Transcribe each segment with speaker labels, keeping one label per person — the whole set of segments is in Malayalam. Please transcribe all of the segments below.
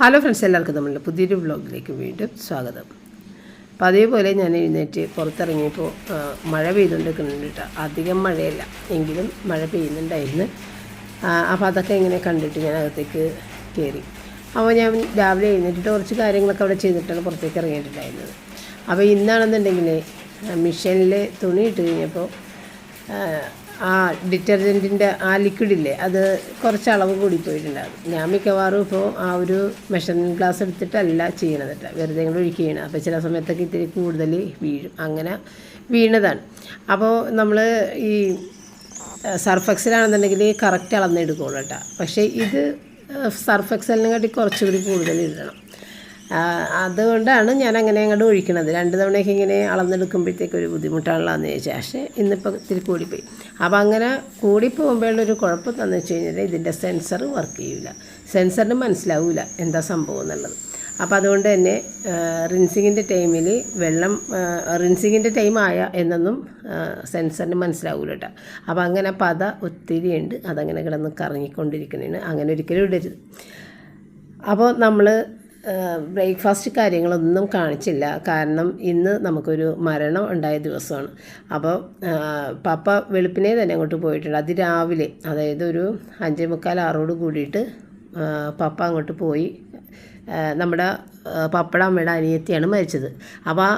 Speaker 1: ഹലോ ഫ്രണ്ട്സ് എല്ലാവർക്കും നമ്മളുടെ പുതിയൊരു വ്ളോഗിലേക്ക് വീണ്ടും സ്വാഗതം. അപ്പോൾ അതേപോലെ ഞാൻ എഴുന്നേറ്റ് പുറത്തിറങ്ങിയപ്പോൾ മഴ പെയ്തുകൊണ്ടിരിക്കുന്നുണ്ട് കേട്ടോ. അധികം മഴയല്ല എങ്കിലും മഴ പെയ്യുന്നുണ്ടായിരുന്നു. അപ്പോൾ അതൊക്കെ ഇങ്ങനെ കണ്ടിട്ട് ഞാൻ അകത്തേക്ക് കയറി. അപ്പോൾ ഞാൻ രാവിലെ എഴുന്നേറ്റിട്ട് കുറച്ച് കാര്യങ്ങളൊക്കെ അവിടെ ചെയ്തിട്ടാണ് പുറത്തേക്ക് ഇറങ്ങിയിട്ടുണ്ടായിരുന്നത്. അപ്പോൾ ഇന്നാണെന്നുണ്ടെങ്കിൽ മിഷീനിൽ തുണി ഇട്ട് കഴിഞ്ഞപ്പോൾ ആ, ഡിറ്റർജന്റിന്റെ ആ ലിക്വിഡില്ലേ അത് കുറച്ച് അളവ് കൂടി പോയിട്ടുണ്ടാകും. ഞാൻ മിക്കവാറും ഇപ്പോൾ ആ ഒരു മെഷറിംഗ് ഗ്ലാസ് എടുത്തിട്ടല്ല ചെയ്യണത് കേട്ടോ വെറുതെ ഇങ്ങനെ ഒഴിക്കുകയാണ്. അപ്പോൾ ചില സമയത്തൊക്കെ ഇത്തിരി കൂടുതൽ വീഴും. അങ്ങനെ വീണതാണ്. അപ്പോൾ നമ്മൾ ഈ സർഫ് എക്സലാണെന്നുണ്ടെങ്കിൽ കറക്റ്റ് അളന്നെടുക്കുള്ളൂ കേട്ടോ പക്ഷേ ഇത് സർഫെക്സലിനെ കാട്ടി കുറച്ചുകൂടി കൂടുതൽ ഇടണം അതുകൊണ്ടാണ് ഞാൻ അങ്ങനെ അങ്ങോട്ട് ഒഴിക്കണത്. രണ്ട് തവണയൊക്കെ ഇങ്ങനെ അളന്നെടുക്കുമ്പോഴത്തേക്ക് ഒരു ബുദ്ധിമുട്ടാണുള്ളതെന്ന് ചോദിച്ചാൽ പക്ഷേ ഇന്നിപ്പോൾ ഇത്തിരി കൂടിപ്പോയി. അപ്പോൾ അങ്ങനെ കൂടിപ്പോകുമ്പോഴുള്ളൊരു കുഴപ്പം എന്താണെന്ന് വെച്ച് കഴിഞ്ഞാൽ ഇതിന്റെ സെൻസർ വർക്ക് ചെയ്യില്ല സെൻസറിന് മനസ്സിലാവില്ല എന്താ സംഭവം എന്നുള്ളത്. അപ്പോൾ അതുകൊണ്ട് തന്നെ റിൻസിങ്ങിന്റെ ടൈമിൽ വെള്ളം റിൻസിങ്ങിന്റെ ടൈം ആയ എന്നൊന്നും സെൻസറിന് മനസ്സിലാവില്ല കേട്ടോ അപ്പോൾ അങ്ങനെ പത ഒത്തിരി ഉണ്ട് അതങ്ങനെ കിടന്ന് കറങ്ങിക്കൊണ്ടിരിക്കുന്നതിന് അങ്ങനെ ഒരിക്കലും ഇടരുത്. അപ്പോൾ നമ്മൾ ബ്രേക്ക്ഫാസ്റ്റ് കാര്യങ്ങളൊന്നും കാണിച്ചില്ല. കാരണം ഇന്ന് നമുക്കൊരു മരണം ഉണ്ടായ ദിവസമാണ്. അപ്പോൾ പാപ്പ വെളുപ്പിനെ തന്നെ അങ്ങോട്ട് പോയിട്ടുണ്ട്. അത് രാവിലെ അതായത് ഒരു അഞ്ചേ മുക്കാൽ ആറോട് കൂടിയിട്ട് പപ്പ അങ്ങോട്ട് പോയി. നമ്മുടെ പപ്പട അമ്മയുടെ അനിയത്തിയാണ് മരിച്ചത്. അപ്പോൾ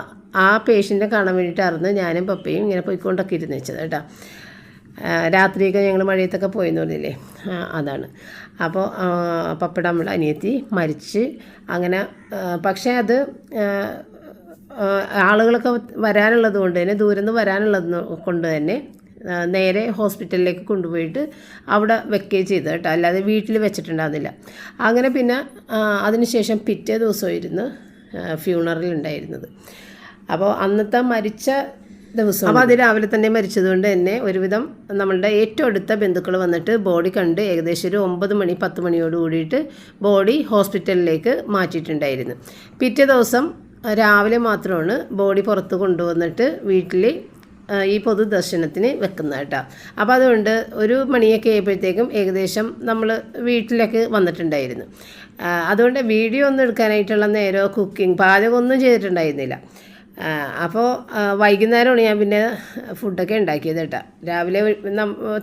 Speaker 1: ആ പേഷ്യന്റിനെ കാണാൻ വേണ്ടിയിട്ടായിരുന്നു ഞാനും പപ്പയും ഇങ്ങനെ പോയിക്കൊണ്ടൊക്കെ ഇരുന്ന് വെച്ചത് കേട്ടോ. രാത്രിയൊക്കെ ഞങ്ങൾ മഴയത്തൊക്കെ പോയെന്ന് പറഞ്ഞില്ലേ? അതാണ്. അപ്പോൾ പപ്പടം നമ്മൾ അനിയത്തി മരിച്ച് അങ്ങനെ പക്ഷേ അത് ആളുകളൊക്കെ വരാനുള്ളത് കൊണ്ട് തന്നെ ദൂരെ നിന്ന് വരാനുള്ളത് കൊണ്ട് തന്നെ നേരെ ഹോസ്പിറ്റലിലേക്ക് കൊണ്ടുപോയിട്ട് അവിടെ വെക്കുകയും ചെയ്തു കേട്ടോ. അല്ലാതെ വീട്ടിൽ വെച്ചിട്ടുണ്ടാകുന്നില്ല അങ്ങനെ പിന്നെ അതിനുശേഷം പിറ്റേ ദിവസമായിരുന്നു ഫ്യൂണറൽ ഉണ്ടായിരുന്നത്. അപ്പോൾ അന്നത്തെ മരിച്ച ദിവസം അപ്പോൾ അത് രാവിലെ തന്നെ മരിച്ചതുകൊണ്ട് തന്നെ ഒരുവിധം നമ്മളുടെ ഏറ്റവും അടുത്ത ബന്ധുക്കൾ വന്നിട്ട് ബോഡി കണ്ട് ഏകദേശം ഒരു ഒമ്പത് മണി പത്ത് മണിയോട് കൂടിയിട്ട് ബോഡി ഹോസ്പിറ്റലിലേക്ക് മാറ്റിയിട്ടുണ്ടായിരുന്നു. പിറ്റേ ദിവസം രാവിലെ മാത്രമാണ് ബോഡി പുറത്ത് കൊണ്ടുവന്നിട്ട് വീട്ടിൽ ഈ പൊതുദർശനത്തിന് വെക്കുന്നത് കേട്ടോ. അപ്പോൾ അതുകൊണ്ട് ഒരു മണിയൊക്കെ ആയപ്പോഴത്തേക്കും ഏകദേശം നമ്മൾ വീട്ടിലേക്ക് വന്നിട്ടുണ്ടായിരുന്നു. അതുകൊണ്ട് വീഡിയോ ഒന്നും എടുക്കാനായിട്ടുള്ള നേരോ കുക്കിംഗ് പാചകമൊന്നും ചെയ്തിട്ടുണ്ടായിരുന്നില്ല. അപ്പോൾ വൈകുന്നേരമാണ് ഞാൻ പിന്നെ ഫുഡൊക്കെ ഉണ്ടാക്കിയത് കേട്ടോ. രാവിലെ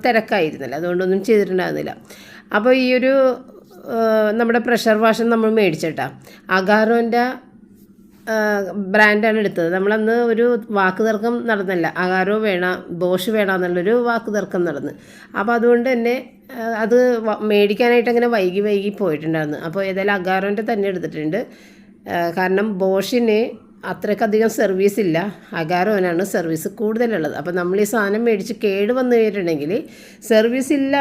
Speaker 1: തിരക്കായിരുന്നില്ല. അതുകൊണ്ടൊന്നും ചെയ്തിട്ടുണ്ടായിരുന്നില്ല. അപ്പോൾ ഈ ഒരു നമ്മുടെ പ്രഷർ വാഷൻ നമ്മൾ മേടിച്ചിട്ടാ അഗാറോന്റെ ബ്രാൻഡാണ് എടുത്തത്. നമ്മളന്ന് ഒരു വാക്ക് തർക്കം നടന്നല്ല. അഗാരോ വേണ ബോഷ് വേണം എന്നുള്ളൊരു വാക്ക് തർക്കം നടന്ന്. അപ്പോൾ അതുകൊണ്ട് തന്നെ അത് മേടിക്കാനായിട്ട് അങ്ങനെ വൈകി വൈകി പോയിട്ടുണ്ടായിരുന്നു. അപ്പോൾ ഏതായാലും അഗാരോന്റെ തന്നെ എടുത്തിട്ടുണ്ട്. കാരണം ബോഷിന് അത്രയ്ക്കധികം സർവീസ് ഇല്ല. അകാരോനാണ് സർവീസ് കൂടുതലുള്ളത്. അപ്പോൾ നമ്മൾ ഈ സാധനം മേടിച്ച് കേട് വന്നു കഴിഞ്ഞിട്ടുണ്ടെങ്കിൽ സർവീസ് ഇല്ല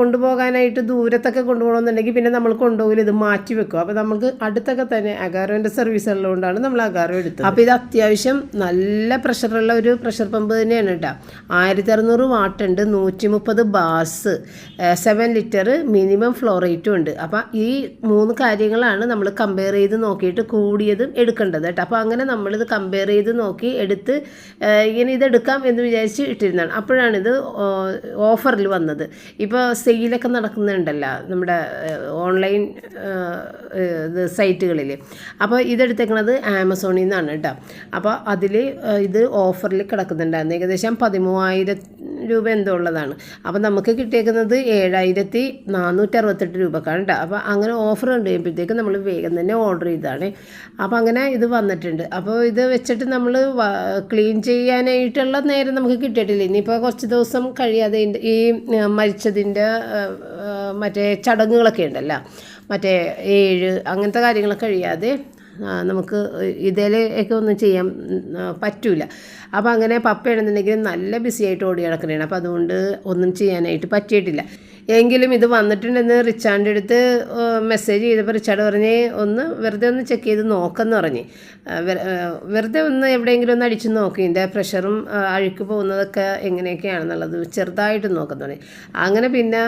Speaker 1: കൊണ്ടുപോകാനായിട്ട് ദൂരത്തൊക്കെ കൊണ്ടുപോകണമെന്നുണ്ടെങ്കിൽ പിന്നെ നമ്മൾ കൊണ്ടുപോകില്ല ഇത് മാറ്റി വെക്കും. അപ്പോൾ നമുക്ക് അടുത്തൊക്കെ തന്നെ അകാരോന്റെ സർവീസ് ഉള്ളതുകൊണ്ടാണ് നമ്മൾ അകാരോ എടുത്തത്. അപ്പോൾ ഇത് അത്യാവശ്യം നല്ല പ്രഷറുള്ള ഒരു പ്രഷർ പമ്പ് തന്നെയാണ് കേട്ടോ. ആയിരത്തി അറുന്നൂറ് വാട്ടുണ്ട് നൂറ്റി മുപ്പത് bars seven litre minimum flow റേറ്റും ഉണ്ട്. അപ്പോൾ ഈ മൂന്ന് കാര്യങ്ങളാണ് നമ്മൾ കമ്പയർ ചെയ്ത് നോക്കിയിട്ട് കൂടിയതും എടുക്കേണ്ടത്. കേട്ടോ അപ്പോൾ അങ്ങനെ നമ്മളിത് കമ്പയർ ചെയ്ത് നോക്കി എടുത്ത് ഇങ്ങനെ ഇതെടുക്കാം എന്ന് വിചാരിച്ച് ഇട്ടിരുന്നതാണ്. ഇത് ഓഫറിൽ വന്നത്. ഇപ്പോൾ സെയിലൊക്കെ നടക്കുന്നുണ്ടല്ലോ നമ്മുടെ ഓൺലൈൻ ഇത് സൈറ്റുകളിൽ അപ്പോൾ ഇതെടുത്തേക്കണത് ആമസോണിൽ നിന്നാണ് കേട്ടോ. അപ്പോൾ അതിൽ ഇത് ഓഫറിൽ കിടക്കുന്നുണ്ടായിരുന്നു. ഏകദേശം പതിമൂവായിരം രൂപ എന്തോ ഉള്ളതാണ്. അപ്പോൾ നമുക്ക് കിട്ടിയേക്കുന്നത് ഏഴായിരത്തി നാനൂറ്റി അറുപത്തെട്ട് രൂപക്കാണ് കേട്ടോ. അപ്പോൾ അങ്ങനെ ഓഫർ കണ്ടു കഴിയുമ്പോഴത്തേക്കും നമ്മൾ വേഗം തന്നെ ഓർഡർ ചെയ്തതാണ്. അപ്പോൾ അങ്ങനെ ഇത് വന്നിട്ടുണ്ട്. അപ്പോൾ ഇത് വെച്ചിട്ട് നമ്മൾ ക്ലീൻ ചെയ്യാനായിട്ടുള്ള നേരം നമുക്ക് കിട്ടിയിട്ടില്ല. ഇനിയിപ്പോൾ കുറച്ച് ദിവസം കഴിയാതെ ഈ മരിച്ചതിന്റെ മറ്റേ ചടങ്ങുകളൊക്കെ ഉണ്ടല്ലോ. മറ്റേ ഏഴ് അങ്ങനത്തെ കാര്യങ്ങളൊക്കെ കഴിയാതെ നമുക്ക് ഇതിലേക്ക് ഒന്നും ചെയ്യാൻ പറ്റൂല. അപ്പോൾ അങ്ങനെ പപ്പയാണെന്നുണ്ടെങ്കിൽ നല്ല ബിസി ആയിട്ട് ഓടി കിടക്കുന്നതാണ് അപ്പോൾ അതുകൊണ്ട് ഒന്നും ചെയ്യാനായിട്ട് പറ്റിയിട്ടില്ല. എങ്കിലും ഇത് വന്നിട്ടുണ്ടെന്ന് റിച്ചാർഡിന്റെ അടുത്ത് മെസ്സേജ് ചെയ്തപ്പോൾ റിച്ചാർഡ് പറഞ്ഞ് ഒന്ന് വെറുതെ ഒന്ന് ചെക്ക് ചെയ്ത് നോക്കെന്ന് പറഞ്ഞ്. വെറുതെ ഒന്ന് എവിടെയെങ്കിലും ഒന്ന് അടിച്ച് നോക്കി ഇതിന്റെ പ്രഷറും അഴുക്ക് പോകുന്നതൊക്കെ എങ്ങനെയൊക്കെയാണെന്നുള്ളത് ചെറുതായിട്ട് നോക്കുന്നു അങ്ങനെ പിന്നെ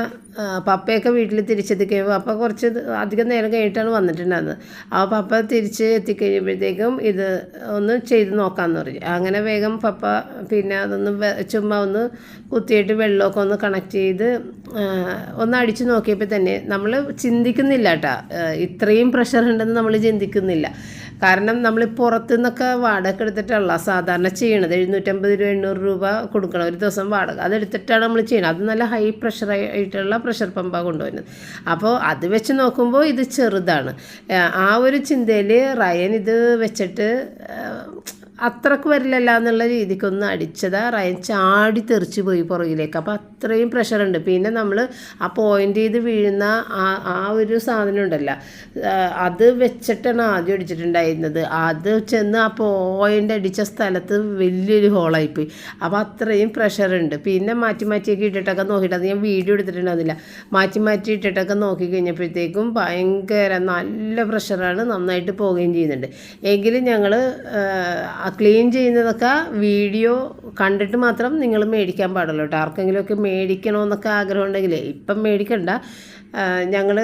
Speaker 1: പപ്പയൊക്കെ വീട്ടിൽ തിരിച്ചെത്തിക്കഴിയുമ്പോൾ പപ്പ കുറച്ച് അധികം നേരം കഴിഞ്ഞിട്ടാണ് വന്നിട്ടുണ്ടായിരുന്നത്. അപ്പോൾ പപ്പ തിരിച്ച് എത്തിക്കഴിയുമ്പോഴത്തേക്കും ഇത് ഒന്ന് ചെയ്ത് നോക്കാമെന്ന് പറഞ്ഞു. അങ്ങനെ വേഗം പപ്പ പിന്നെ അതൊന്ന് ചുമ്മാ ഒന്ന് കുത്തിയിട്ട് വെള്ളമൊക്കെ ഒന്ന് കണക്ട് ചെയ്ത് ഒന്ന് അടിച്ചു നോക്കിയപ്പോൾ തന്നെ നമ്മൾ ചിന്തിക്കുന്നില്ല കേട്ടോ ഇത്രയും പ്രഷർ ഉണ്ടെന്ന് നമ്മൾ ചിന്തിക്കുന്നില്ല. കാരണം നമ്മൾ പുറത്തു നിന്നൊക്കെ വാടക എടുത്തിട്ടുള്ള സാധാരണ ചെയ്യണത്. എഴുന്നൂറ്റമ്പത് രൂപ എണ്ണൂറ് രൂപ കൊടുക്കണം ഒരു ദിവസം വാടക. അതെടുത്തിട്ടാണ് നമ്മൾ ചെയ്യുന്നത് അത് നല്ല ഹൈ പ്രഷർ ആയിട്ടുള്ള പ്രഷർ പമ്പാണ് കൊണ്ടുവരുന്നത്. അപ്പോൾ അത് വെച്ച് നോക്കുമ്പോൾ ഇത് ചെറുതാണ്. ആ ഒരു ചിന്തയിൽ റയൻ ഇത് വെച്ചിട്ട് അത്രയ്ക്ക് വരില്ലല്ല എന്നുള്ള രീതിക്കൊന്ന് അടിച്ചതാ. റയൻ ചാടി തെറിച്ച് പോയി പുറകിലേക്ക്. അപ്പോൾ അത്രയും പ്രഷറുണ്ട് പിന്നെ നമ്മൾ ആ പോയിന്റ് ചെയ്ത് വീഴുന്ന ആ ആ ഒരു സാധനം ഉണ്ടല്ലോ. അത് വെച്ചിട്ടാണ് ആദ്യം അടിച്ചിട്ടുണ്ടായിരുന്നത്. അത് ചെന്ന് ആ പോയിന്റ് അടിച്ച സ്ഥലത്ത് വലിയൊരു ഹോളായിപ്പോയി അപ്പോൾ അത്രയും പ്രഷറുണ്ട് പിന്നെ മാറ്റി മാറ്റിയൊക്കെ ഇട്ടിട്ടൊക്കെ നോക്കിയിട്ട് അത് ഞാൻ വീഡിയോ എടുത്തിട്ടുണ്ടായിരുന്നില്ല. മാറ്റി മാറ്റി ഇട്ടിട്ടൊക്കെ നോക്കി കഴിഞ്ഞപ്പോഴത്തേക്കും ഭയങ്കര നല്ല പ്രഷറാണ് നന്നായിട്ട് പോവുകയും ചെയ്യുന്നുണ്ട്. എങ്കിലും ഞങ്ങൾ ക്ലീൻ ചെയ്യുന്നതൊക്കെ വീഡിയോ കണ്ടിട്ട് മാത്രം നിങ്ങൾ മേടിക്കാൻ പാടുള്ളൂ കേട്ടോ. ആർക്കെങ്കിലുമൊക്കെ മേടിക്കണമെന്നൊക്കെ ആഗ്രഹം ഉണ്ടെങ്കിൽ ഇപ്പം മേടിക്കണ്ട. ഞങ്ങൾ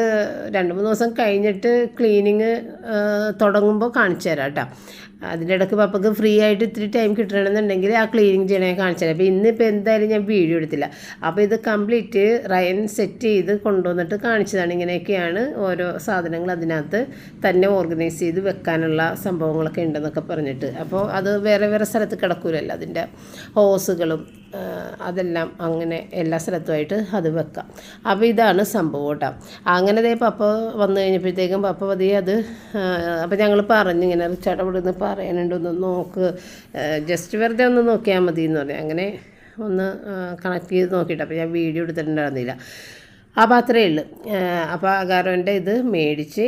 Speaker 1: രണ്ട് മൂന്ന് ദിവസം കഴിഞ്ഞിട്ട് ക്ലീനിങ് തുടങ്ങുമ്പോൾ കാണിച്ചു തരാം കേട്ടോ. അതിന്റെ ഇടയ്ക്ക് പപ്പക്ക് ഫ്രീ ആയിട്ട് ഇത്തിരി ടൈം കിട്ടണമെന്നുണ്ടെങ്കിൽ ആ ക്ലീനിങ് ചെയ്യണേ കാണിച്ചു തരാം അപ്പോൾ ഇന്നിപ്പോൾ എന്തായാലും ഞാൻ വീഡിയോ എടുത്തില്ല. അപ്പോൾ ഇത് കംപ്ലീറ്റ് റയൻ സെറ്റ് ചെയ്ത് കൊണ്ടുവന്നിട്ട് കാണിച്ചതാണ്. ഇങ്ങനെയൊക്കെയാണ് ഓരോ സാധനങ്ങൾ അതിനകത്ത് തന്നെ ഓർഗനൈസ് ചെയ്ത് വെക്കാനുള്ള സംഭവങ്ങളൊക്കെ ഉണ്ടെന്നൊക്കെ പറഞ്ഞിട്ട്. അപ്പോൾ അത് വേറെ വേറെ സ്ഥലത്ത് കിടക്കൂലല്ലോ അതിന്റെ ഹോസുകളും അതെല്ലാം അങ്ങനെ എല്ലാ സ്ഥലത്തുമായിട്ട് അത് വെക്കാം. അപ്പോൾ ഇതാണ് സംഭവം കേട്ടോ. അങ്ങനെ ദേ പപ്പ വന്നു കഴിഞ്ഞപ്പോഴത്തേക്കും പപ്പ പതിയെ അത് അപ്പോൾ ഞങ്ങൾ പറഞ്ഞു ഇങ്ങനെ റിച്ചാർഡ് അവിടെ നിന്ന് പറയാനുണ്ട് ഒന്ന് നോക്ക്. ജസ്റ്റ് വെറുതെ ഒന്ന് നോക്കിയാൽ മതി എന്ന് പറഞ്ഞു. അങ്ങനെ ഒന്ന് കണക്ട് ചെയ്ത് നോക്കിയിട്ട് അപ്പോൾ ഞാൻ വീഡിയോ എടുത്തിട്ടുണ്ടായിരുന്നില്ല. അപ്പോൾ അത്രയേ ഉള്ളൂ. അപ്പോൾ അഗാരോന്റെ ഇത് മേടിച്ച്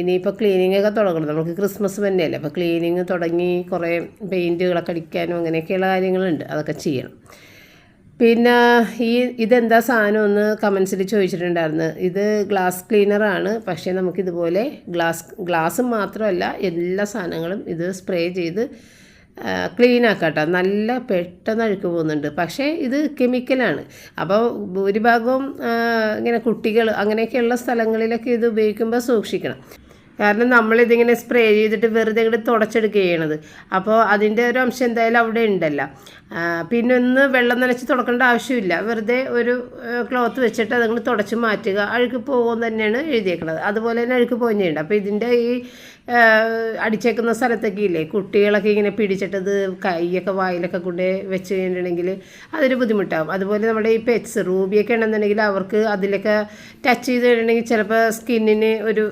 Speaker 1: ഇനിയിപ്പോൾ ക്ലീനിങ് ഒക്കെ തുടങ്ങണം. നമുക്ക് ക്രിസ്മസ് തന്നെയല്ലേ. അപ്പോൾ ക്ലീനിങ് തുടങ്ങി കുറേ പെയിന്റുകളൊക്കെ അടിക്കാനും അങ്ങനെയൊക്കെയുള്ള കാര്യങ്ങളുണ്ട്. അതൊക്കെ ചെയ്യണം. പിന്നെ ഈ ഇതെന്താ സാധനം ഒന്ന് കമൻസിൽ ചോദിച്ചിട്ടുണ്ടായിരുന്നു. ഇത് ഗ്ലാസ് ക്ലീനറാണ് പക്ഷേ നമുക്കിതുപോലെ ഗ്ലാസ് ഗ്ലാസ് മാത്രമല്ല എല്ലാ സാധനങ്ങളും ഇത് സ്പ്രേ ചെയ്ത് ക്ലീൻ ആക്കാട്ടോ നല്ല പെട്ടെന്ന് അഴുക്ക് പോകുന്നുണ്ട്. പക്ഷേ ഇത് കെമിക്കലാണ്. അപ്പോൾ ഭൂരിഭാഗവും ഇങ്ങനെ കുട്ടികൾ അങ്ങനെയൊക്കെയുള്ള സ്ഥലങ്ങളിലൊക്കെ ഇത് ഉപയോഗിക്കുമ്പോൾ സൂക്ഷിക്കണം. കാരണം നമ്മളിതിങ്ങനെ സ്പ്രേ ചെയ്തിട്ട് വെറുതെ ഇങ്ങോട്ട് തുടച്ചെടുക്കുക ചെയ്യണത്. അപ്പോൾ അതിന്റെ ഒരു അംശം എന്തായാലും അവിടെ ഉണ്ടല്ലോ. പിന്നെ ഒന്ന് വെള്ളം നനച്ച് തുടക്കേണ്ട ആവശ്യമില്ല. വെറുതെ ഒരു ക്ലോത്ത് വെച്ചിട്ട് അതങ്ങ് തുടച്ച് മാറ്റുക. അഴുക്ക് പോകുമെന്ന് തന്നെയാണ് എഴുതിയേക്കുന്നത് അതുപോലെ തന്നെ അഴുക്ക് പോകുന്നുണ്ട് അപ്പോൾ ഇതിന്റെ ഈ അടിച്ചേക്കുന്ന സ്ഥലത്തൊക്കെ ഇല്ലേ? കുട്ടികളൊക്കെ ഇങ്ങനെ പിടിച്ചിട്ടത് കൈയൊക്കെ വായിലൊക്കെ കൊണ്ട് വെച്ച് കഴിഞ്ഞിട്ടുണ്ടെങ്കിൽ അതൊരു ബുദ്ധിമുട്ടാകും അതുപോലെ നമ്മുടെ ഈ പെറ്റ്സ് റൂബിയൊക്കെ ഉണ്ടെന്നുണ്ടെങ്കിൽ അവർക്ക് അതിലൊക്കെ ടച്ച് ചെയ്ത് കഴിഞ്ഞിട്ടുണ്ടെങ്കിൽ ചിലപ്പോൾ സ്കിന്നിന് ഒരു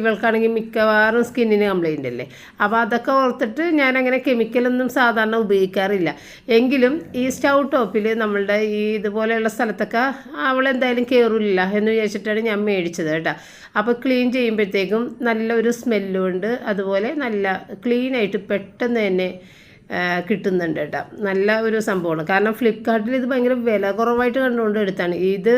Speaker 1: ഇവൾക്കാണെങ്കിൽ മിക്കവാറും സ്കിന്നിന് കംപ്ലൈന്റ് അല്ലേ? അപ്പോൾ അതൊക്കെ ഓർത്തിട്ട് ഞാൻ അങ്ങനെ കെമിക്കലൊന്നും സാധാരണ ഉപയോഗിക്കാറില്ല. എങ്കിലും ഈ സ്റ്റൗ ടോപ്പിൽ നമ്മളുടെ ഈ ഇതുപോലെയുള്ള സ്ഥലത്തൊക്കെ അവളെന്തായാലും കയറില്ല എന്ന് വിചാരിച്ചിട്ടാണ് ഞാൻ മേടിച്ചത് കേട്ടോ. അപ്പോൾ ക്ലീൻ ചെയ്യുമ്പോഴത്തേക്കും നല്ലൊരു സ്മെല്ലും ഉണ്ട് അതുപോലെ നല്ല ക്ലീനായിട്ട് പെട്ടെന്ന് തന്നെ കിട്ടുന്നുണ്ട് കേട്ടോ. നല്ല ഒരു സംഭവമാണ്. കാരണം ഫ്ലിപ്കാർട്ടിൽ ഇത് ഭയങ്കര വില കുറവായിട്ട് കണ്ടുകൊണ്ട് എടുത്താണ്. ഇത്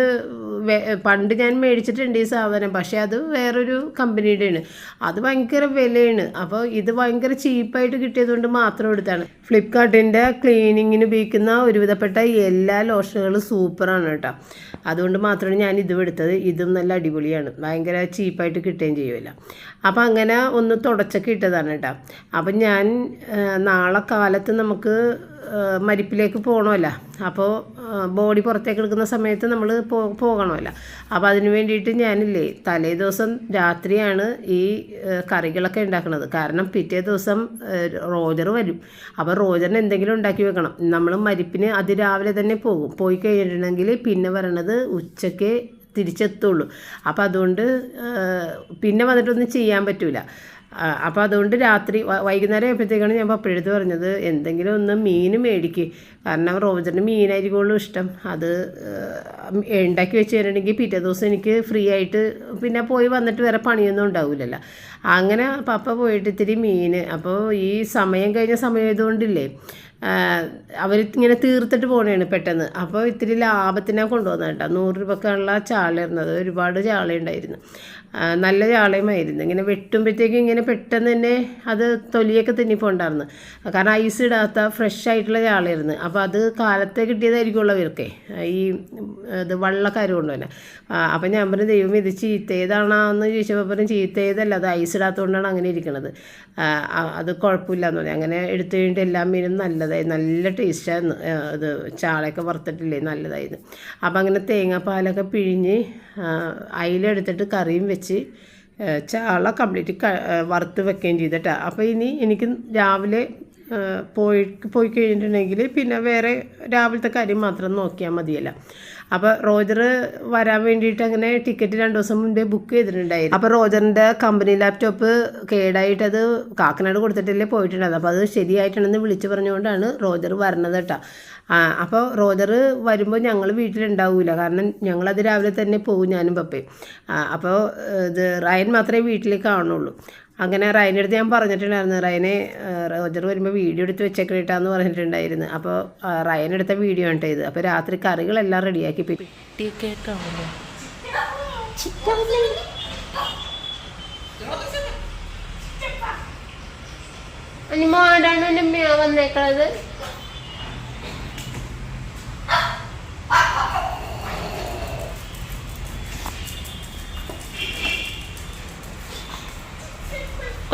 Speaker 1: പണ്ട് ഞാൻ മേടിച്ചിട്ടുണ്ട് ഈ സാധനം പക്ഷേ അത് വേറൊരു കമ്പനിയുടെയാണ്. അത് ഭയങ്കര വിലയാണ്. അപ്പോൾ ഇത് ഭയങ്കര ചീപ്പായിട്ട് കിട്ടിയതുകൊണ്ട് മാത്രം എടുത്താണ്. ഫ്ലിപ്കാർട്ടിന്റെ ക്ലീനിങ്ങിന് ഉപയോഗിക്കുന്ന ഒരുവിധപ്പെട്ട എല്ലാ ലോഷനുകളും സൂപ്പറാണ് കേട്ടോ. അതുകൊണ്ട് മാത്രമാണ് ഞാൻ ഇതും എടുത്തത്. ഇതും നല്ല അടിപൊളിയാണ്. ഭയങ്കര ചീപ്പായിട്ട് കിട്ടുകയും ചെയ്യുമല്ല. അപ്പോൾ അങ്ങനെ ഒന്ന് തുടച്ചൊക്കെ ഇട്ടതാണ് കേട്ടോ. അപ്പം ഞാൻ നാളെ കാലത്ത് നമുക്ക് മരിപ്പിലേക്ക് പോകണമല്ല. അപ്പോൾ ബോഡി പുറത്തേക്ക് എടുക്കുന്ന സമയത്ത് നമ്മൾ പോ പോകണമല്ല. അപ്പോൾ അതിന് വേണ്ടിയിട്ട് ഞാനില്ലേ തലേ ദിവസം രാത്രിയാണ് ഈ കറികളൊക്കെ ഉണ്ടാക്കുന്നത് കാരണം പിറ്റേ ദിവസം റോജർ വരും. അപ്പോൾ റോജറിന് എന്തെങ്കിലും ഉണ്ടാക്കി വെക്കണം. നമ്മൾ മരിപ്പിന് അതിരാവിലെ തന്നെ പോകും. പോയി കഴിഞ്ഞിട്ടുണ്ടെങ്കിൽ പിന്നെ വരണത് ഉച്ചയ്ക്ക് തിരിച്ചെത്തുള്ളൂ. അപ്പോൾ അതുകൊണ്ട് പിന്നെ വന്നിട്ടൊന്നും ചെയ്യാൻ പറ്റില്ല അപ്പോൾ അതുകൊണ്ട് രാത്രി വൈകുന്നേരം ആയപ്പോഴത്തേക്കാണ് ഞാൻ പപ്പഴെടുത്ത് പറഞ്ഞത് എന്തെങ്കിലും ഒന്ന് മീൻ മേടിക്ക്. കാരണം റോജറിന് മീനായിരിക്കുള്ളൂ ഇഷ്ടം. അത് ഉണ്ടാക്കി വെച്ച് തരണമെങ്കിൽ പിറ്റേ ദിവസം എനിക്ക് ഫ്രീ ആയിട്ട് പിന്നെ പോയി വന്നിട്ട് വേറെ പണിയൊന്നും ഉണ്ടാവില്ലല്ലോ. അങ്ങനെ പപ്പ പോയിട്ട് ഇത്തിരി മീൻ അപ്പോൾ ഈ സമയം കഴിഞ്ഞ സമയം ആയതുകൊണ്ടില്ലേ ഇങ്ങനെ തീർത്തിട്ട് പോകണേണ് പെട്ടെന്ന്. അപ്പോൾ ഇത്തിരി ലാഭത്തിനാണ് കൊണ്ടുവന്നത് കേട്ടോ. നൂറ് രൂപക്കുള്ള ചാളയിരുന്നത് ഒരുപാട് ചാളയുണ്ടായിരുന്നു. നല്ല ചാളയുമായിരുന്നു. ഇങ്ങനെ വെട്ടുമ്പോഴത്തേക്കും ഇങ്ങനെ പെട്ടെന്ന് തന്നെ അത് തൊലിയൊക്കെ തിന്നിപ്പോണ്ടായിരുന്നു. കാരണം ഐസ് ഇടാത്ത ഫ്രഷ് ആയിട്ടുള്ള ചാളയായിരുന്നു. അപ്പോൾ അത് കാലത്തെ കിട്ടിയതായിരിക്കുമല്ലോ ഇവർക്ക്. ഈ ഇത് വള്ളക്കാര് കൊണ്ടുതന്നെ അപ്പം ഞാൻ പറഞ്ഞു ദൈവം ഇത് ചീത്തേതാണോ എന്ന് ചോദിച്ചപ്പോൾ പറഞ്ഞു ചീത്തേതല്ല അത് ഐസ് ഇടാത്തതുകൊണ്ടാണ് അങ്ങനെ ഇരിക്കുന്നത് അത് കുഴപ്പമില്ല എന്ന് പറഞ്ഞു. അങ്ങനെ എടുത്തു കഴിഞ്ഞിട്ട് എല്ലാ മീനും നല്ലത് നല്ലതായി നല്ല ടേസ്റ്റായിരുന്നു ഇത് ചാളയൊക്കെ വറുത്തിട്ടില്ലേ നല്ലതായിരുന്നു. അപ്പം അങ്ങനെ തേങ്ങാപ്പാലൊക്കെ പിഴിഞ്ഞ് അയിലെടുത്തിട്ട് കറിയും വെച്ച് ആ, ചാള കംപ്ലീറ്റ് വറുത്ത് വെക്കുകയും ചെയ്തിട്ടാ. അപ്പോൾ ഇനി എനിക്ക് രാവിലെ പോയി പോയി കഴിഞ്ഞിട്ടുണ്ടെങ്കിൽ പിന്നെ വേറെ രാവിലത്തെ കാര്യം മാത്രം നോക്കിയാൽ മതിയല്ല. അപ്പോൾ റോജർ വരാൻ വേണ്ടിയിട്ട് അങ്ങനെ ടിക്കറ്റ് രണ്ട് ദിവസം മുമ്പേ ബുക്ക് ചെയ്തിട്ടുണ്ടായിരുന്നു. അപ്പോൾ റോജറിന്റെ കമ്പനി ലാപ്ടോപ്പ് കേടായിട്ട് അത് കാക്കനാട് കൊടുത്തിട്ടല്ലേ പോയിട്ടുണ്ടായിരുന്നു അപ്പോൾ അത് ശരിയായിട്ടുണ്ടെന്ന് വിളിച്ച് പറഞ്ഞുകൊണ്ടാണ് റോജർ വരണത് കേട്ടോ. അപ്പോൾ റോജർ വരുമ്പോൾ ഞങ്ങൾ വീട്ടിലുണ്ടാവില്ല കാരണം ഞങ്ങളത് രാവിലെ തന്നെ പോകും ഞാനും പപ്പയും. അപ്പോൾ ഇത് റയൻ മാത്രമേ വീട്ടിൽ കാണുള്ളൂ അങ്ങനെ റൈനെ അടുത്ത് ഞാൻ പറഞ്ഞിട്ടുണ്ടായിരുന്നു റൈനെ റോജർ വരുമ്പോൾ വീഡിയോ എടുത്ത് വെച്ചേക്കിട്ടാന്ന് പറഞ്ഞിട്ടുണ്ടായിരുന്നു. അപ്പോൾ ആ, റയൻ എടുത്ത വീഡിയോ ആണ് ഇത്. അപ്പോൾ രാത്രി കറികളെല്ലാം റെഡിയാക്കി പോയി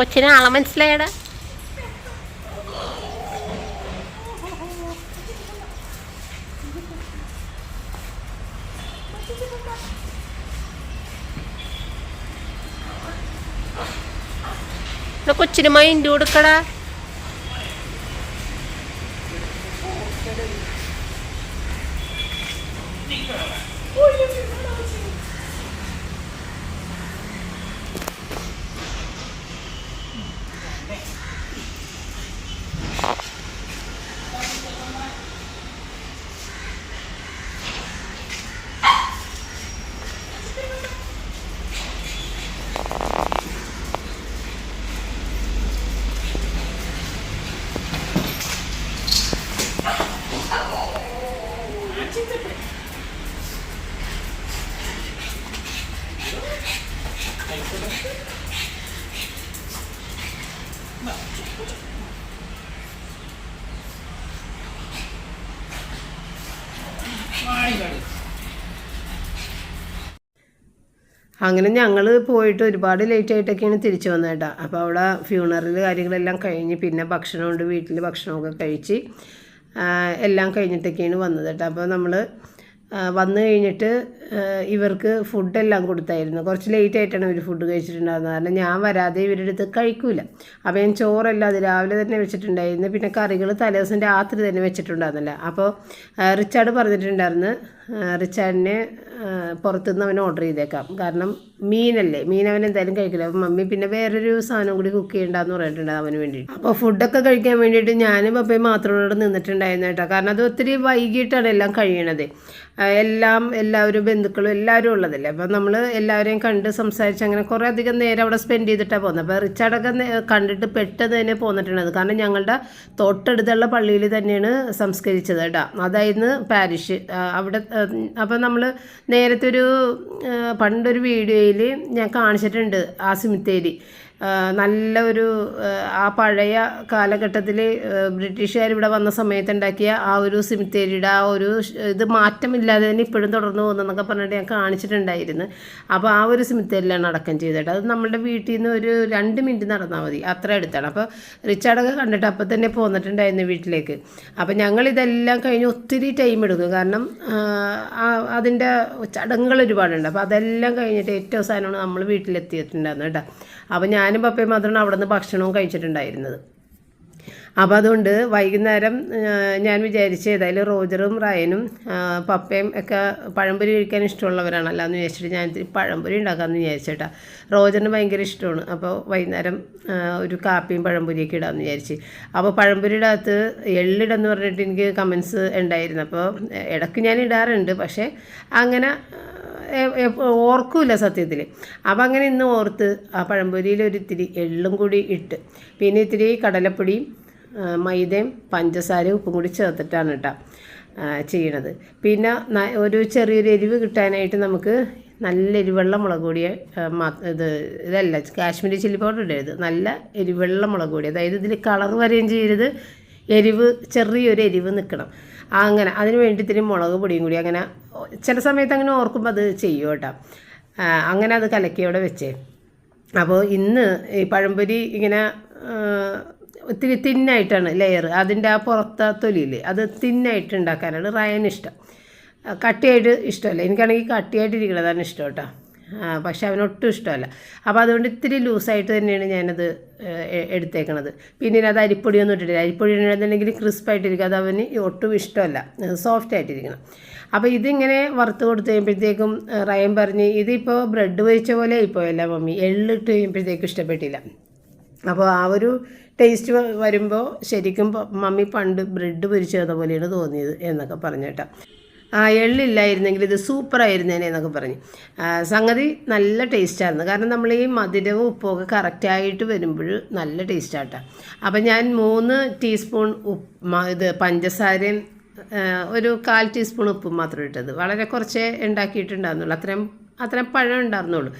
Speaker 2: കൊച്ചിനെ ആളെ മനസ്സിലായടാ. കൊച്ചിന് മൈൻഡ് കൊടുക്കടാ.
Speaker 1: അങ്ങനെ ഞങ്ങൾ പോയിട്ട് ഒരുപാട് ലേറ്റ് ആയിട്ടൊക്കെയാണ് തിരിച്ചു വന്നത് കേട്ടോ അപ്പോൾ അവിടെ ഫ്യൂണറൽ കാര്യങ്ങളെല്ലാം കഴിഞ്ഞ് പിന്നെ ഭക്ഷണമുണ്ട് വീട്ടിൽ ഭക്ഷണമൊക്കെ കഴിച്ച് എല്ലാം കഴിഞ്ഞിട്ടൊക്കെയാണ് വന്നത് കേട്ടോ അപ്പോൾ നമ്മൾ വന്നു കഴിഞ്ഞിട്ട് ഇവർക്ക് ഫുഡെല്ലാം കൊടുത്തായിരുന്നു. കുറച്ച് ലേറ്റ് ആയിട്ടാണ് ഇവർ ഫുഡ് കഴിച്ചിട്ടുണ്ടായിരുന്നത്. കാരണം ഞാൻ വരാതെ ഇവരുടെ അടുത്ത് കഴിക്കൂല. അപ്പോൾ ഞാൻ ചോറല്ലാതെ രാവിലെ തന്നെ വെച്ചിട്ടുണ്ടായിരുന്നു. പിന്നെ കറികൾ തലേദിവസം രാത്രി തന്നെ വെച്ചിട്ടുണ്ടായിരുന്നില്ല. അപ്പോൾ റിച്ചാർഡ് പറഞ്ഞിട്ടുണ്ടായിരുന്നു റിച്ചാർഡിനെ പുറത്തുനിന്ന് അവൻ ഓർഡർ ചെയ്തേക്കാം. കാരണം മീനല്ലേ മീൻ അവൻ എന്തായാലും കഴിക്കില്ല. അപ്പം മമ്മി പിന്നെ വേറൊരു സാധനം കൂടി കുക്ക് ചെയ്യണ്ടെന്ന് പറഞ്ഞിട്ടുണ്ട് അവന് വേണ്ടി അപ്പോൾ ഫുഡൊക്കെ കഴിക്കാൻ വേണ്ടിയിട്ട് ഞാനും പപ്പയും മാത്രം ഇവിടെ നിന്നിട്ടുണ്ടായിരുന്നു കേട്ടോ. കാരണം അത് ഒത്തിരി വൈകിട്ടാണ് എല്ലാം കഴിയണത്. എല്ലാം എല്ലാവരും ബന്ധുക്കളും എല്ലാവരും ഉള്ളതല്ലേ? അപ്പം നമ്മൾ എല്ലാവരെയും കണ്ട് സംസാരിച്ച് അങ്ങനെ കുറേ അധികം നേരം അവിടെ സ്പെൻഡ് ചെയ്തിട്ടാണ് പോകുന്നത്. അപ്പോൾ റിച്ചാർഡൊക്കെ കണ്ടിട്ട് പെട്ടെന്ന് തന്നെ പോന്നിട്ടുണ്ടത് കാരണം ഞങ്ങളുടെ തൊട്ടടുത്തുള്ള പള്ളിയിൽ തന്നെയാണ് സംസ്കരിച്ചത് കേട്ടോ. അതായിരുന്നു പാരിഷ് അവിടെ അപ്പം നമ്മൾ നേരത്തെ ഒരു പണ്ടൊരു വീഡിയോയിൽ ഞാൻ കാണിച്ചിട്ടുണ്ട് ആ സിമിത്തേരി. നല്ല ഒരു ആ, പഴയ കാലഘട്ടത്തിൽ ബ്രിട്ടീഷുകാർ ഇവിടെ വന്ന സമയത്ത് ഉണ്ടാക്കിയ ആ ഒരു സിമിത്തേരിയുടെ ആ ഒരു ഇത് മാറ്റമില്ലാതെ തന്നെ ഇപ്പോഴും തുടർന്ന് പോകുന്നതെന്നൊക്കെ പറഞ്ഞിട്ട് ഞാൻ കാണിച്ചിട്ടുണ്ടായിരുന്നു. അപ്പോൾ ആ ഒരു സിമിത്തേരിയിലാണ് അടക്കം ചെയ്തിട്ട് അത് നമ്മുടെ വീട്ടിൽ നിന്ന് ഒരു രണ്ട് മിനിറ്റ് നടന്നാൽ മതി. അത്ര അടുത്താണ്. അപ്പോൾ റിച്ചാർഡൊക്കെ കണ്ടിട്ട് അപ്പം തന്നെ പോന്നിട്ടുണ്ടായിരുന്നു വീട്ടിലേക്ക്. അപ്പോൾ ഞങ്ങൾ ഇതെല്ലാം കഴിഞ്ഞ് ഒത്തിരി ടൈം എടുക്കും. കാരണം അതിന്റെ ചടങ്ങുകൾ ഒരുപാടുണ്ട്. അപ്പോൾ അതെല്ലാം കഴിഞ്ഞിട്ട് ഏറ്റവും അവസാനമാണ് നമ്മൾ വീട്ടിലെത്തിയിട്ടുണ്ടായിരുന്നു കേട്ടോ. അപ്പോൾ ഞാനും പപ്പയും മാത്രമാണ് അവിടെ നിന്ന് ഭക്ഷണവും കഴിച്ചിട്ടുണ്ടായിരുന്നത്. അപ്പോൾ അതുകൊണ്ട് വൈകുന്നേരം ഞാൻ വിചാരിച്ച് ഏതായാലും റോജറും റയനും പപ്പയും ഒക്കെ പഴംപൊരി കഴിക്കാൻ ഇഷ്ടമുള്ളവരാണല്ലോ എന്ന് വിചാരിച്ചിട്ട് ഞാൻ ഇത്തിരി പഴംപൊരി ഉണ്ടാക്കാമെന്ന് വിചാരിച്ചേട്ടാ. റോജറിന് ഭയങ്കര ഇഷ്ടമാണ്. അപ്പോൾ വൈകുന്നേരം ഒരു കാപ്പിയും പഴംപൊരിയൊക്കെ ഇടാമെന്ന് വിചാരിച്ച്. അപ്പോൾ പഴംപൊരിയുടെ അകത്ത് എള്ളിടെന്ന് പറഞ്ഞിട്ട് എനിക്ക് കമൻസ് ഉണ്ടായിരുന്നു. അപ്പോൾ ഇടയ്ക്ക് ഞാൻ ഇടാറുണ്ട്. പക്ഷേ അങ്ങനെ എ- എ- ഓർക്കൂല സത്യത്തിൽ അപ്പം അങ്ങനെ ഇന്ന് ഓർത്ത് ആ പഴംപൊരിയിൽ ഒരു ഇത്തിരി എള്ളും കൂടി ഇട്ട്. പിന്നെ ഇത്തിരി കടലപ്പൊടിയും മൈദയും പഞ്ചസാരയും ഉപ്പും കൂടി ചേർത്തിട്ടാണ് കേട്ടോ ചെയ്യണത്. പിന്നെ ഒരു ചെറിയൊരു എരിവ് കിട്ടാനായിട്ട് നമുക്ക് നല്ല എരിവെള്ള മുളക് കൂടിയ ഇത് ഇതല്ല കാശ്മീരി ചില്ലി പൗഡർ ഇടരുത് നല്ല എരിവെള്ള മുളക് പൊടി. അതായത് ഇതിൽ കളർ വരെയും ചെയ്യരുത്. എരിവ് ചെറിയൊരു എരിവ് നിൽക്കണം അങ്ങനെ അതിന് വേണ്ടി ഇത്തിരി മുളക് പൊടിയും കൂടി അങ്ങനെ ചില സമയത്ത് അങ്ങനെ ഓർക്കുമ്പോൾ അത് ചെയ്യും കേട്ടോ. അങ്ങനെ അത് കലക്കി അവിടെ വെച്ചേ. അപ്പോൾ ഇന്ന് ഈ പഴംപൊരി ഇങ്ങനെ ഒത്തിരി തിന്നായിട്ടാണ് ലെയർ അതിന്റെ ആ പുറത്തെ തൊലിയിൽ അത് തിന്നായിട്ട് ഉണ്ടാക്കാനാണ് റയൻ ഇഷ്ടം. കട്ടിയായിട്ട് ഇഷ്ടമല്ല. എനിക്കാണെങ്കിൽ കട്ടിയായിട്ടിരിക്കണതാണ് ഇഷ്ടം കേട്ടോ. പക്ഷെ അവനൊട്ടും ഇഷ്ടമല്ല. അപ്പോൾ അതുകൊണ്ട് ഇത്തിരി ലൂസായിട്ട് തന്നെയാണ് ഞാനത് എടുത്തേക്കണത്. പിന്നെ അത് അരിപ്പൊടിയൊന്നും ഇട്ടിട്ടില്ല. അരിപ്പൊടി ഇടുന്നുണ്ടെങ്കിൽ ക്രിസ്പായിട്ടിരിക്കും. അത് അവന് ഒട്ടും ഇഷ്ടമല്ല. സോഫ്റ്റ് ആയിട്ടിരിക്കണം. അപ്പോൾ ഇതിങ്ങനെ വറുത്ത് കൊടുത്ത് കഴിയുമ്പോഴത്തേക്കും റയം പറഞ്ഞ് ഇതിപ്പോൾ ബ്രെഡ് പൊരിച്ച പോലെ ആയിപ്പോയല്ല മമ്മി. എള്ളിട്ട് കഴിയുമ്പോഴത്തേക്കും ഇഷ്ടപ്പെട്ടില്ല. അപ്പോൾ ആ ഒരു ടേസ്റ്റ് വരുമ്പോൾ ശരിക്കും മമ്മി പണ്ട് ബ്രെഡ് പൊരിച്ചു തന്ന പോലെയാണ് തോന്നിയത് എന്നൊക്കെ പറഞ്ഞേട്ടാ. ആ എള്ളില്ലായിരുന്നെങ്കിൽ ഇത് സൂപ്പറായിരുന്നേനെ എന്നൊക്കെ പറഞ്ഞു. സംഗതി നല്ല ടേസ്റ്റായിരുന്നു. കാരണം നമ്മൾ ഈ മധുരവും ഉപ്പുമൊക്കെ കറക്റ്റായിട്ട് വരുമ്പോൾ നല്ല ടേസ്റ്റാട്ടോ. അപ്പം ഞാൻ മൂന്ന് ടീസ്പൂൺ ഉപ്പ് ഇത് പഞ്ചസാരയും ഒരു കാൽ ടീസ്പൂൺ ഉപ്പും മാത്രം ഇട്ടത്. വളരെ കുറച്ചേ ഉണ്ടാക്കിയിട്ടുണ്ടായിരുന്നുള്ളൂ. അത്രയും അത്രയും പഴം ഉണ്ടായിരുന്നുള്ളൂ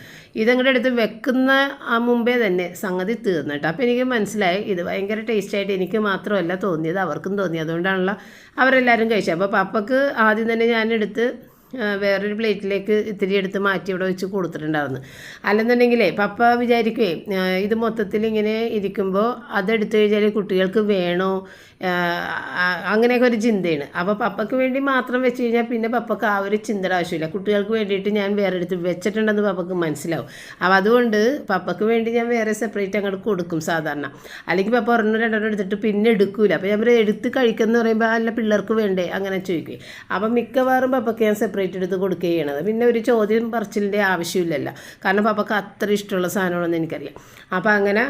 Speaker 1: ഇതങ്ങോട്ട് എടുത്ത് വെക്കുന്ന ആ മുമ്പേ തന്നെ സംഗതി തീർന്നു കേട്ടോ. അപ്പോൾ എനിക്ക് മനസ്സിലായി ഇത് ഭയങ്കര ടേസ്റ്റായിട്ട് എനിക്ക് മാത്രമല്ല തോന്നിയത് അവർക്കും തോന്നി. അതുകൊണ്ടാണല്ലോ അവരെല്ലാവരും കഴിച്ചത്. അപ്പോൾ പപ്പക്ക് ആദ്യം തന്നെ ഞാനെടുത്ത് വേറൊരു പ്ലേറ്റിലേക്ക് ഇത്തിരി എടുത്ത് മാറ്റി ഇവിടെ വെച്ച് കൊടുത്തിട്ടുണ്ടായിരുന്നു. അല്ലെന്നുണ്ടെങ്കിലേ പപ്പ വിചാരിക്കുവേ ഇത് മൊത്തത്തിൽ ഇങ്ങനെ ഇരിക്കുമ്പോൾ അതെടുത്തു കഴിഞ്ഞാൽ കുട്ടികൾക്ക് വേണോ? അങ്ങനെയൊക്കെ ഒരു ചിന്തയാണ്. അപ്പോൾ പപ്പയ്ക്ക് വേണ്ടി മാത്രം വെച്ച് കഴിഞ്ഞാൽ പിന്നെ പപ്പയ്ക്ക് ആ ഒരു ചിന്തയുടെ ആവശ്യമില്ല. കുട്ടികൾക്ക് വേണ്ടിയിട്ട് ഞാൻ വേറെ എടുത്ത് വെച്ചിട്ടുണ്ടെന്ന് പപ്പയ്ക്ക് മനസ്സിലാവും. അപ്പോൾ അതുകൊണ്ട് പപ്പയ്ക്ക് വേണ്ടി ഞാൻ വേറെ സെപ്പറേറ്റ് അങ്ങോട്ട് കൊടുക്കും സാധാരണ. അല്ലെങ്കിൽ പപ്പ ഒരെണ്ണം രണ്ടെണ്ണം എടുത്തിട്ട് പിന്നെ എടുക്കൂല. അപ്പോൾ ഞാൻ എടുത്ത് കഴിക്കുന്ന പറയുമ്പോൾ അല്ല പിള്ളേർക്ക് വേണ്ടേ? അങ്ങനെ ചോദിക്കും. അപ്പം മിക്കവാറും പപ്പയ്ക്ക് ഞാൻ സെപ്പറേറ്റ് എടുത്ത് കൊടുക്കുകയാണ് പിന്നെ ഒരു ചോദ്യം പറച്ചിലിന്റെ ആവശ്യമില്ലല്ലോ. കാരണം പപ്പയ്ക്ക് അത്ര ഇഷ്ടമുള്ള സാധനമാണെന്ന് എനിക്കറിയാം. അപ്പോൾ അങ്ങനെ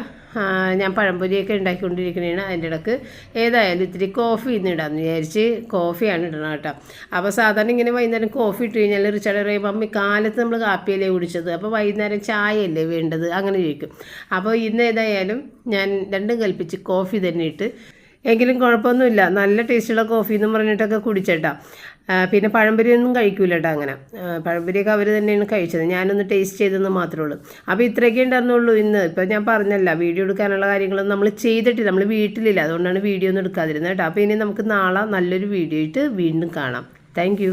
Speaker 1: ഞാൻ പഴംപൊരിയൊക്കെ ഉണ്ടാക്കിക്കൊണ്ടിരിക്കുന്നതാണ് അതിന്റെ ഇടയ്ക്ക് ഏതായാലും ഇത്തിരി കോഫി ഇന്ന് ഇടാമെന്ന് വിചാരിച്ച് കോഫിയാണ് ഇടണം കേട്ടോ. അപ്പോൾ സാധാരണ ഇങ്ങനെ വൈകുന്നേരം കോഫി ഇട്ട് കഴിഞ്ഞാൽ റിച്ചാർഡ് പറയും മമ്മി കാലത്ത് നമ്മൾ കാപ്പിയല്ലേ കുടിച്ചത്? അപ്പോൾ വൈകുന്നേരം ചായയല്ലേ വേണ്ടത്? അങ്ങനെ ചോദിക്കും. അപ്പോൾ ഇന്ന് ഏതായാലും ഞാൻ രണ്ടും കൽപ്പിച്ച് കോഫി തന്നെ ഇട്ട്. എങ്കിലും കുഴപ്പമൊന്നുമില്ല. നല്ല ടേസ്റ്റുള്ള കോഫി എന്ന് പറഞ്ഞിട്ടൊക്കെ കുടിച്ചേട്ടാ. പിന്നെ പഴംപൊരിയൊന്നും കഴിക്കൂല കേട്ടോ അങ്ങനെ പഴംപൊരിയൊക്കെ അവർ തന്നെയാണ് കഴിച്ചത്. ഞാനൊന്ന് ടേസ്റ്റ് ചെയ്തെന്ന് മാത്രമേ ഉള്ളൂ. അപ്പോൾ ഇത്രയൊക്കെ ഉണ്ടായിരുന്നുള്ളൂ ഇന്ന്. ഇപ്പോൾ ഞാൻ പറഞ്ഞല്ല വീഡിയോ എടുക്കാനുള്ള കാര്യങ്ങളൊന്നും നമ്മൾ ചെയ്തിട്ടില്ല. നമ്മൾ വീട്ടിലില്ല. അതുകൊണ്ടാണ് വീഡിയോ ഒന്നും എടുക്കാതിരുന്നത് കേട്ടോ. അപ്പോൾ ഇനി നമുക്ക് നാളെ നല്ലൊരു വീഡിയോ ആയിട്ട് വീണ്ടും കാണാം. താങ്ക്